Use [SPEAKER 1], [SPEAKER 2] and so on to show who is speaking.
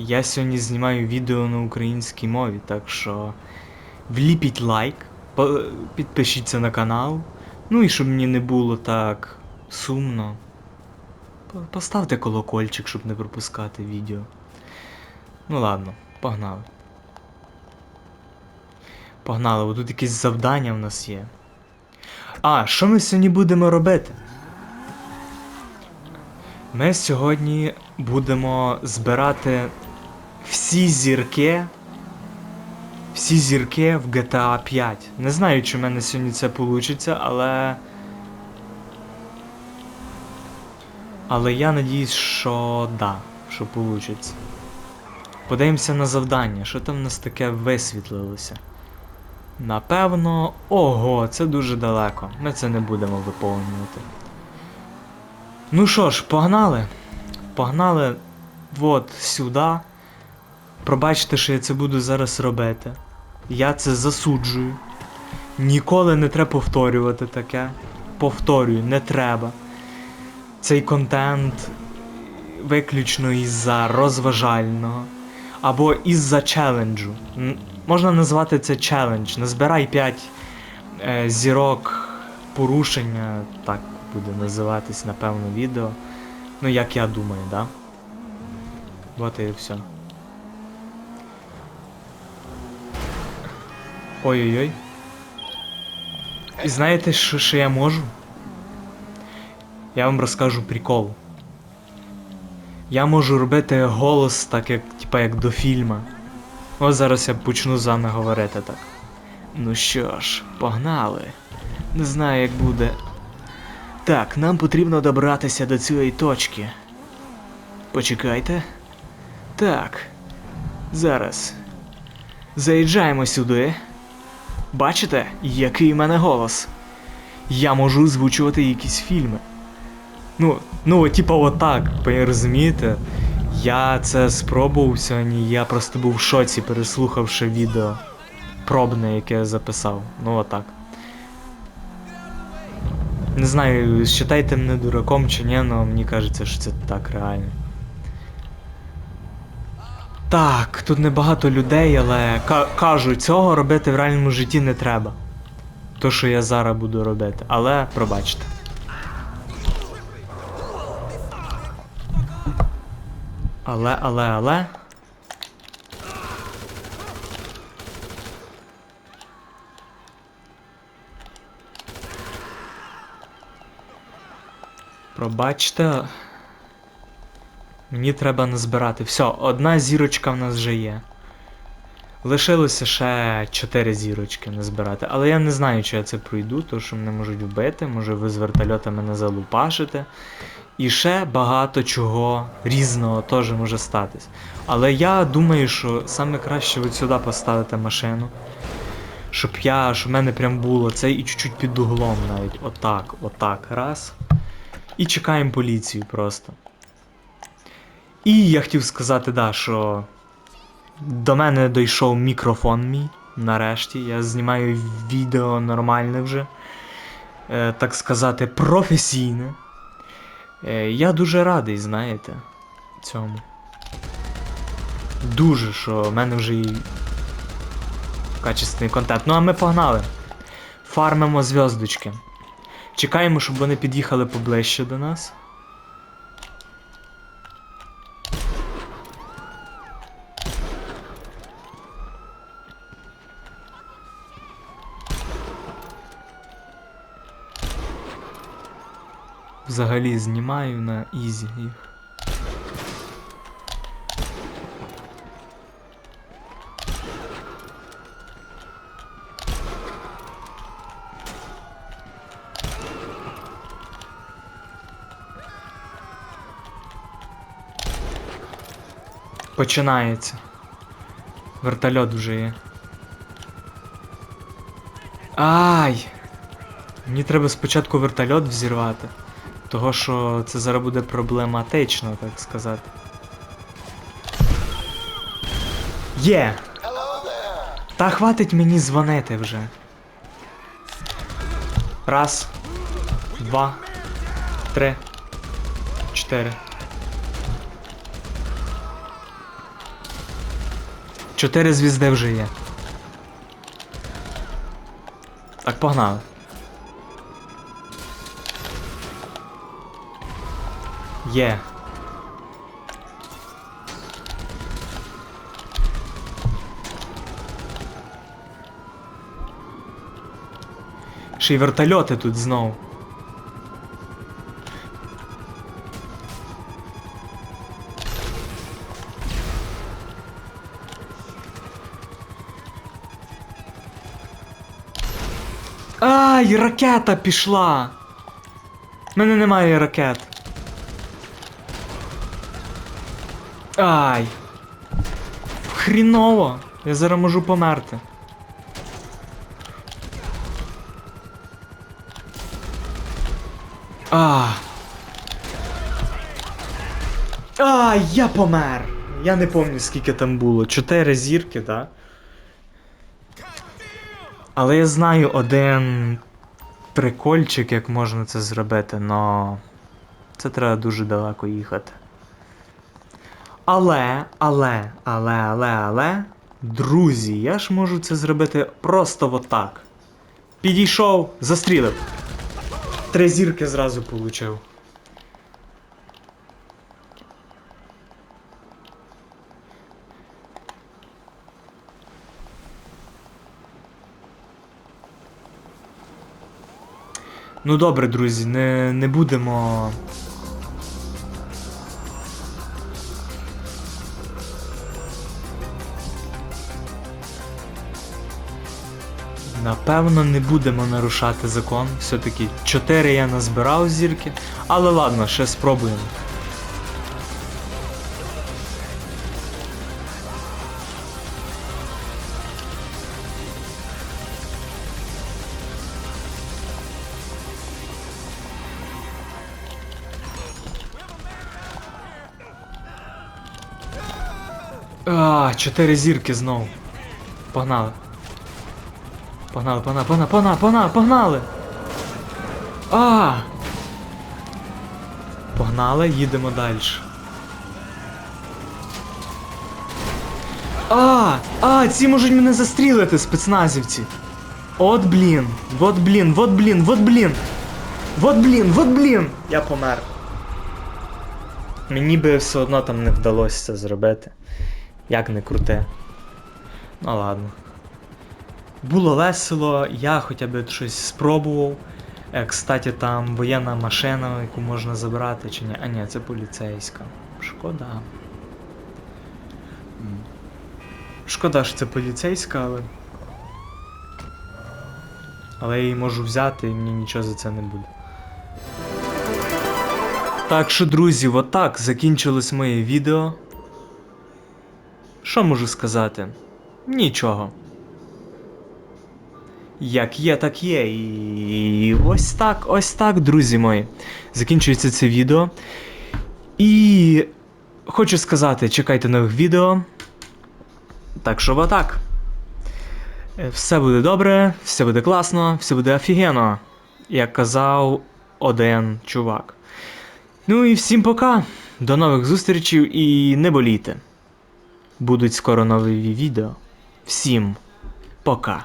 [SPEAKER 1] Я сьогодні знімаю відео на українській мові, так що вліпіть лайк, підпишіться на канал. Ну і щоб мені не було так сумно. Поставте колокольчик, щоб не пропускати відео. Ну ладно, погнали. Погнали, бо тут якесь завдання в нас є. А, що ми сьогодні будемо робити? Ми сьогодні будемо збирати всі зірки. Всі зірки в GTA 5. Не знаю, чи в мене сьогодні це вийде, але. Але я надіюсь, що да, що вийде. Подивимося на завдання, що там в нас таке висвітлилося. Напевно. Ого, це дуже далеко. Ми це не будемо виповнювати. Ну що ж, погнали. Погнали от сюди. Пробачте, що я це буду зараз робити. Я це засуджую. Ніколи не треба повторювати таке. Повторюю, не треба. Цей контент виключно із-за розважального. Або із-за челенджу. Можна назвати це челендж. Назбирай 5 е, зірок порушення, так буде називатись, напевно, відео. Ну, як я думаю, да? Вот і все. Ой-ой-ой. І знаєте, що, що я можу? Я вам розкажу прикол. Я можу робити голос так, як, типа, як до фільма. Ось зараз я почну з вами говорити так. Ну що ж, погнали. Не знаю, як буде. Так, нам потрібно добратися до цієї точки. Почекайте. Так. Зараз. Заїжджаємо сюди. Бачите, який в мене голос? Я можу озвучувати якісь фільми. Ну, ну, типа отак, розумієте? Я це спробував сьогодні, я просто був в шоці, переслухавши відео пробне, яке я записав. Ну отак. Не знаю, считайте мене дураком чи ні, але мені кажеться, що це так реально. Так, тут небагато людей, але ка- кажу, цього робити в реальному житті не треба. То, що я зараз буду робити, але пробачте. Але, але, але. Пробачте. Мені треба назбирати. Все, одна зірочка в нас вже є. Лишилося ще 4 зірочки назбирати. Але я не знаю, чи я це пройду, тому що мене можуть вбити, може ви з вертольота мене залупашите. І ще багато чого різного теж може статись. Але я думаю, що саме краще от сюди поставити машину. Щоб я, щоб в мене прям було це і чуть-чуть під углом навіть. Отак, отак, раз. І чекаємо поліцію просто. І я хотів сказати, да, що до мене дійшов мікрофон мій. Нарешті. Я знімаю відео нормальне вже. Е, так сказати, професійне. Е, я дуже радий, знаєте, цьому. Дуже, що в мене вже і качественний контент. Ну а ми погнали. Фармимо зв'яздочки. Чекаємо, щоб вони під'їхали поближче до нас. Взагалі знімаю на ізі їх. Починається. Вертольот вже є. Ай! Мені треба спочатку вертольот взірвати. Того, що це зараз буде проблематично, так сказати. Є! Та хватить мені дзвонити вже. Раз, два, три, чотири. Чотири звізди вже є. Так, погнали. Є. Ще й вертольоти тут знов. Ай, ракета пішла! У мене немає ракет. Ай. Хріново. Я зараз можу померти. А. А, я помер. Я не пам'ятаю, скільки там було. Чотири зірки, так? Але я знаю один прикольчик, як можна це зробити, но це треба дуже далеко їхати. Але, але, але, але, але, друзі, я ж можу це зробити просто отак. Підійшов, застрілив. Три зірки зразу получив. Ну добре, друзі, не, не будемо. Напевно, не будемо нарушати закон. Все-таки 4 я назбирав зірки. Але ладно, ще спробуємо. А, 4 зірки знов. Погнали. Погнали, погнали, погнали, погнали, погнали, погнали! А! Погнали, їдемо далі. А! А, ці можуть мене застрілити, спецназівці. От блін, вот блін, вот блін, вот блін. Вот блін, вот блін. Я помер. Мені би все одно там не вдалося це зробити. Як не круте. Ну ладно. Було весело, я хоча б щось спробував. Е, кстати, там воєнна машина, яку можна забрати, чи ні? А ні, це поліцейська. Шкода. Шкода, що це поліцейська, але. Але я її можу взяти і мені нічого за це не буде. Так що, друзі, отак закінчилось моє відео. Що можу сказати? Нічого. Як є, так є. І ось так, ось так, друзі мої. Закінчується це відео. І хочу сказати, чекайте нових відео. Так що отак. Е, Все буде добре, все буде класно, все буде офігенно. Як казав один чувак. Ну і всім пока. До нових зустрічей і не болійте. Будуть скоро нові відео. Всім пока.